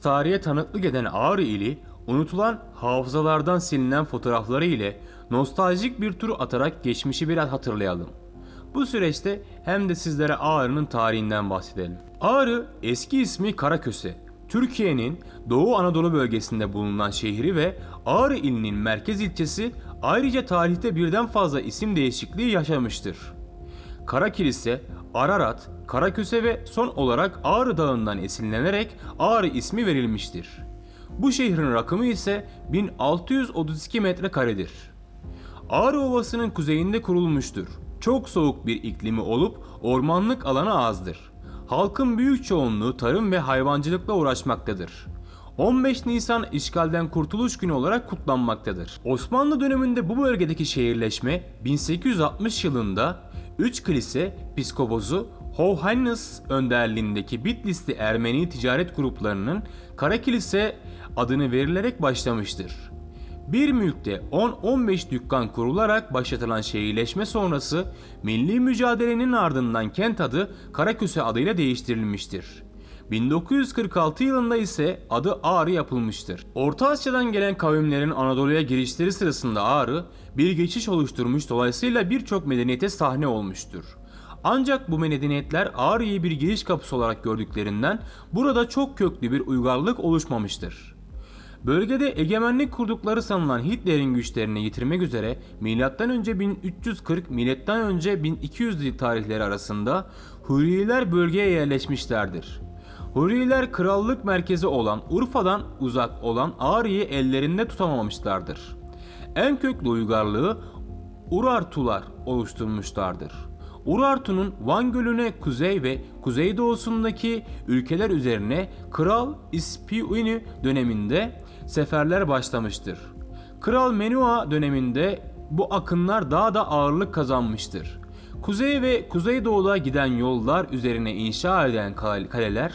tarihe tanıklık eden Ağrı ili, unutulan hafızalardan silinen fotoğrafları ile nostaljik bir tur atarak geçmişi biraz hatırlayalım. Bu süreçte hem de sizlere Ağrı'nın tarihinden bahsedelim. Ağrı eski ismi Karaköse. Türkiye'nin Doğu Anadolu bölgesinde bulunan şehri ve Ağrı ilinin merkez ilçesi ayrıca tarihte birden fazla isim değişikliği yaşamıştır. Kara Kilise, Ararat, Karaköse ve son olarak Ağrı Dağı'ndan esinlenerek Ağrı ismi verilmiştir. Bu şehrin rakımı ise 1632 metrekaredir. Ağrı Ovası'nın kuzeyinde kurulmuştur. Çok soğuk bir iklimi olup ormanlık alanı azdır. Halkın büyük çoğunluğu tarım ve hayvancılıkla uğraşmaktadır. 15 Nisan işgalden kurtuluş günü olarak kutlanmaktadır. Osmanlı döneminde bu bölgedeki şehirleşme 1860 yılında 3 kilise psikopozu Hovhannes önderliğindeki Bitlisli Ermeni ticaret gruplarının Kara Kilise adını verilerek başlamıştır. Bir mülkte 10-15 dükkan kurularak başlatılan şehirleşme sonrası milli mücadelenin ardından kent adı Karaköse adıyla değiştirilmiştir. 1946 yılında ise adı Ağrı yapılmıştır. Orta Asya'dan gelen kavimlerin Anadolu'ya girişleri sırasında Ağrı bir geçiş oluşturmuş dolayısıyla birçok medeniyete sahne olmuştur. Ancak bu medeniyetler Ağrı'yı bir giriş kapısı olarak gördüklerinden burada çok köklü bir uygarlık oluşmamıştır. Bölgede egemenlik kurdukları sanılan Hitler'in güçlerini yitirmek üzere M.Ö. 1340 M.Ö. 1200 yıl tarihleri arasında Hurriler bölgeye yerleşmişlerdir. Hurriler krallık merkezi olan Urfa'dan uzak olan Ağrı'yı ellerinde tutamamışlardır. En köklü uygarlığı Urartular oluşturmuşlardır. Urartu'nun Van Gölü'ne kuzey ve kuzeydoğusundaki ülkeler üzerine Kral İspiuni döneminde seferler başlamıştır. Kral Menua döneminde bu akınlar daha da ağırlık kazanmıştır. Kuzey ve kuzeydoğuda giden yollar üzerine inşa edilen kale- kaleler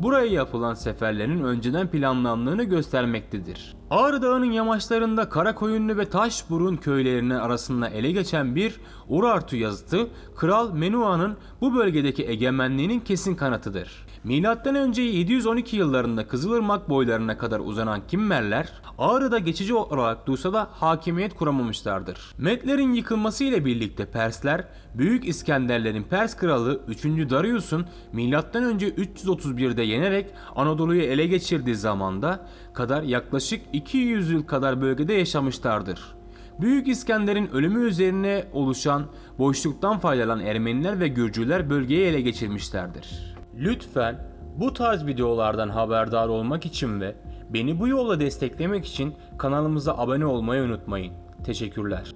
buraya yapılan seferlerin önceden planlandığını göstermektedir. Ağrı Dağı'nın yamaçlarında Karakoyunlu ve Taşburun köylerinin arasında ele geçen bir Urartu yazıtı Kral Menua'nın bu bölgedeki egemenliğinin kesin kanıtıdır. Milattan önce 712 yıllarında Kızılırmak boylarına kadar uzanan Kimmerler Ağrı'da geçici olarak dursa da hakimiyet kuramamışlardır. Medlerin yıkılması ile birlikte Persler Büyük İskenderlerin Pers kralı 3. Darius'un milattan önce 331'de yenerek Anadolu'yu ele geçirdiği zamanda kadar yaklaşık 200 yıl kadar bölgede yaşamışlardır. Büyük İskender'in ölümü üzerine oluşan boşluktan faydalanan Ermeniler ve Gürcüler bölgeyi ele geçirmişlerdir. Lütfen bu tarz videolardan haberdar olmak için ve beni bu yolla desteklemek için kanalımıza abone olmayı unutmayın. Teşekkürler.